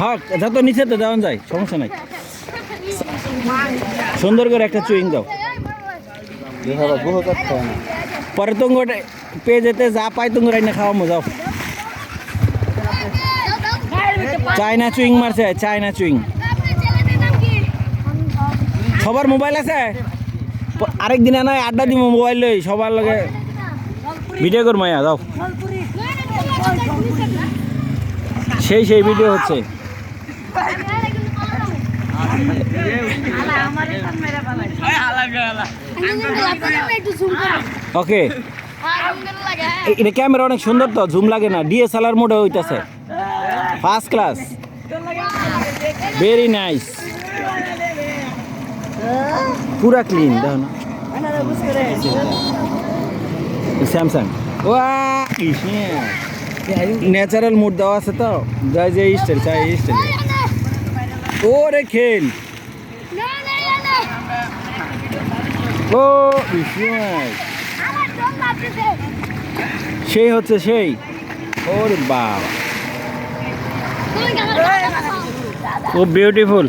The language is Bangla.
হক যত নিচে তো দেওয়া যায়, সমস্যা নাই। সুন্দর করে একটা চুইং দাও। পরে তুমি পেয়ে যেতে যা পাই তুমি রাইনা খাওয়া মজাও চায়না চুইং মারছে, চায়না চুইং। সবার মোবাইল আছে? প- আরেকদিন নয় আড্ডা দিব মোবাইল লই, সবার লগে। ভিডিও কর মায়া দাও সেই সেই ভিডিও হচ্ছে। ওকে এটা ক্যামেরা অনেক সুন্দর তো জুম লাগে না ডিএসএলআর মোডে হইতাছে। ফার্স্ট ক্লাস ভেরি নাইস পুরা ক্লিন দেখো স্যামসাং ওয়া ন্যাচারাল মুড দেওয়া আছে তো? যাই যে স্টাইল চাই স্টাইল ওরে খেল। ও সেই হচ্ছে সেই। ওরে বাবা। ও বিউটিফুল